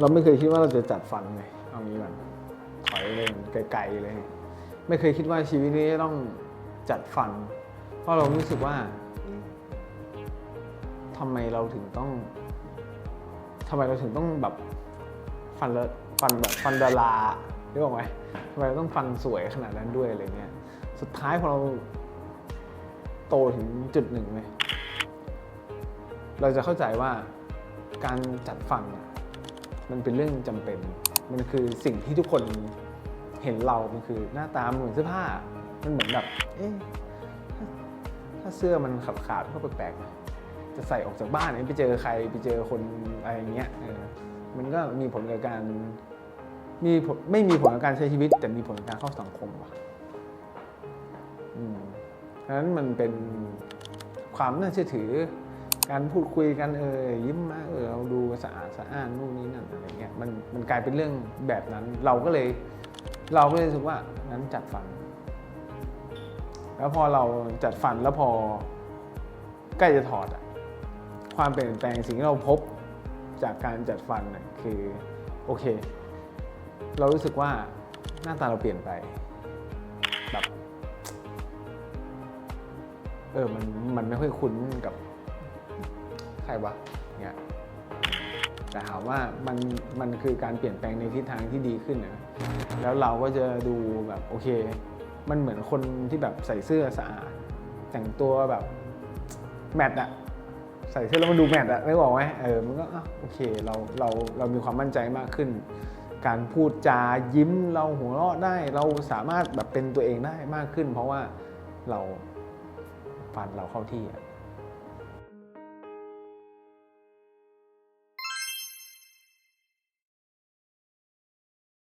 เราไม่เคยคิดว่าเราจะจัดฟันเลยเอางี้ก่อนถอยเลยไกลๆเลย ไม่เคยคิดว่าชีวิตนี้ต้องจัดฟัน เพราะเรารู้สึกว่าทำไมเราถึงต้องทำไมเราถึงต้องแบบฟันละฟันแบบฟันดารารู้ออกไหมทำไมเราต้องฟันสวยขนาดนั้นด้วยอะไรเงี้ย สุดท้ายพอเราโตถึงจุดหนึ่งเลยเราจะเข้าใจว่าการจัดฟันอะ มันเป็นเรื่องจำเป็น มันคือสิ่งที่ทุกคนเห็นเรามันคือหน้าตาเหมือนเสื้อผ้า มันเหมือนแบบ เอ๊ะถ้าถ้าเสื้อมันขาดขาดก็แปลกๆจะใส่ออกจากบ้านไปเจอใครไปเจอคนอะไรอย่างเงี้ยมันก็มีผลกับการมีไม่มีผลกับการใช้ชีวิต แต่มีผลกับการเข้าสังคมว่ะอืมเพราะนั้นมันเป็นความน่าเชื่อถือ การพูดคุยกันเออยิ้มมาเออเราดูสะอาดสะอ้านนู่นนี่นั่นอะไรเงี้ยมันมันกลายเป็นเรื่องแบบนั้น เราก็เลย เราก็เลยรู้สึกว่างั้นจัดฟัน แล้วพอเราจัดฟันแล้วพอใกล้จะถอดอะความเปลี่ยนแปลงสิ่งที่เราพบจากการจัดฟันน่ะคือโอเค เรารู้สึกว่าหน้าตาเราเปลี่ยนไปแบบเออมันมันไม่ค่อยคุ้นกับ ใครวะเนี่ยแต่ถามว่ามันมันคือการเปลี่ยนแปลงในทิศทางที่ดีขึ้นนะแล้วเราก็จะดูแบบโอเค มันเหมือนคนที่แบบใส่เสื้อสะอาดแต่งตัวแบบแมทอะใส่เสื้อแล้วมันดูแมทอะไม่บอกไหมเออมันก็โอเคเราเราเรามีความมั่นใจมากขึ้น การพูดจายิ้มเราหัวเราะได้เราสามารถแบบเป็นตัวเองได้มากขึ้น เพราะว่าเราฟันเราเข้าที่อะ